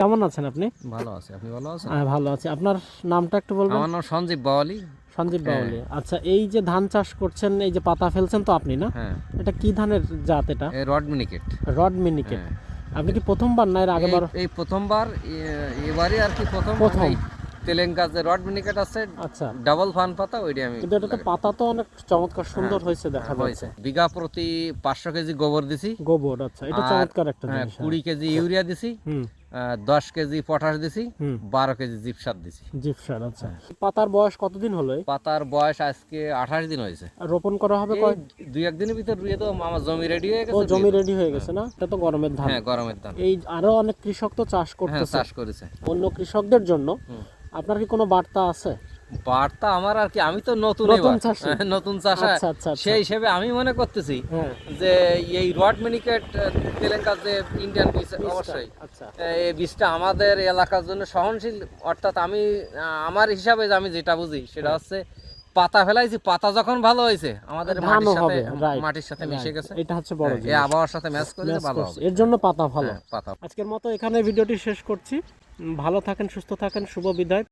কেমন আছেন আপনি? ভালো আছে। আপনি ভালো আছেন? হ্যাঁ, ভালো আছি। আপনার নামটা একটু বলবেন? আমার নাম সঞ্জীব বাওয়ালি। সঞ্জীব হ্যাঁ। বাউলি আচ্ছা এই যে ধান চাষ করছেন এই যে পাতা ফেলছেন তো আপনি না? হ্যাঁ। এটা কি ধানের জাত এটা? এই রড মিনিকেট। রড মিনিকেট। হ্যাঁ। আপনি কি প্রথমবার না এর আগেবার এই- প্রথমবার এ- এবারই আর কি প্রথম। প্রথম। তেলেঙ্গা যে রড মিনিকেট আছে আচ্ছা। ডাবল ফান পাতা ওইটা আমি কিন্তু এটা তো পাতা তো অনেক চমৎকার সুন্দর হয়েছে দেখা যাচ্ছে। বিঘা প্রতি পাঁচশো কেজি গোবর দিছি। গোবর আচ্ছা। এটা চমৎকার একটা হ্যাঁ, জিনিস কুড়ি কেজি ইউরিয়া দিছি। হুম। দশ কেজি পটাশ দিছি বারো কেজি জিপসার দিছি। জিপসার আচ্ছা। পাতার বয়স কতদিন হলো পাতার বয়স আজকে আঠাশ দিন হয়েছে। রোপণ করা হবে কয় দুই একদিনের ভিতর রুয়ে তো আমার জমি রেডি হয়ে গেছে জমি রেডি হয়ে গেছে না? এটা তো গরমের ধান। হ্যাঁ গরমের ধান। এই আরও অনেক কৃষক তো চাষ করতে চাষ করেছে। অন্য কৃষকদের জন্য আপনার কি কোনো বার্তা আছে? বার্তা আমার আর কি আমি তো নতুন নতুন। চাষি। হ্যাঁ, চাষা। আচ্ছা আচ্ছা আচ্ছা। সেই হিসেবে আমি মনে করতেছি হ্যাঁ। যে এই রড মিনিকেট যে ইন্ডিয়ান বীজ অবশ্যই। এই বীজটা আমাদের এলাকার জন্য সহনশীল অর্থাৎ আমি আমার হিসাবে আমি যেটা বুঝি সেটা হচ্ছে পাতা ফেলাইছি পাতা যখন ভালো হয়েছে আমাদের মাটির সাথে মাটির সাথে মিশে গেছে। এটা হচ্ছে বড় হ্যাঁ, এই আবহাওয়ার সাথে ম্যাচ করে ভালো এর জন্য পাতা ভালো। হ্যাঁ, পাতা। আজকের মতো এখানে ভিডিওটি শেষ করছি। ভালো থাকেন সুস্থ থাকেন শুভ বিদায়।